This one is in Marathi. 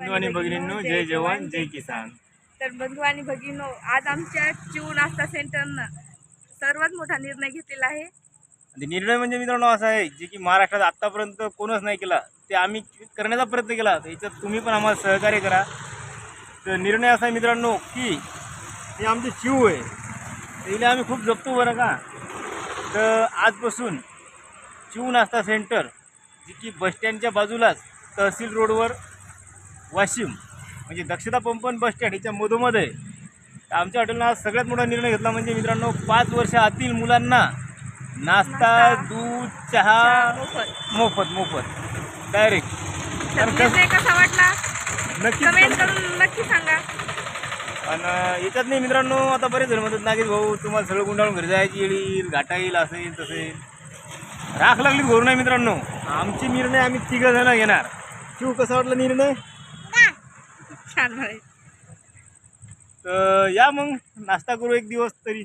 बंधू आणि भगिनींनो जय जवान जय किसान. तर बंधू आणि भगिनो आज आमच्या चिव नाश्ता सेंटरनं सर्वात मोठा निर्णय घेतलेला आहे. आणि निर्णय म्हणजे मित्रांनो असा आहे जे की महाराष्ट्रात आत्तापर्यंत कोणच नाही केला ते आम्ही करण्याचा प्रयत्न केला. तर याच्यात तुम्ही पण आम्हाला सहकार्य करा. तर निर्णय असा आहे मित्रांनो की हे आमचे शिव आहे. त्याला आम्ही खूप जपतो बरं का. तर आजपासून शिव नाश्ता सेंटर जे की बसस्टँडच्या बाजूलाच तहसील रोडवर वाशिम म्हणजे दक्षता पंपन बस स्टँड याच्या मधोमध आहे. तर आमच्या हॉटेलनं आज सगळ्यात मोठा निर्णय घेतला म्हणजे मित्रांनो पाच वर्ष आतील मुलांना नाश्ता नाश्ता, दूध चहा मोफत. मोफत मोफत. डायरेक्ट कसा वाटला? करून नक्की सांगा. आणि याच्यात नाही मित्रांनो आता बरेच जण म्हणतात नागेश भाऊ तुम्हाला सगळं गुंडाळून घरी जायची येईल घाटा येईल असं येईल तसं येईल. राख लागली घोर नाही मित्रांनो. आमचे निर्णय आम्ही तिघं जण घेणार. शिव कसा वाटला निर्णय? छान म्हणायचं तर या मग. नाश्ता करू एक दिवस तरी.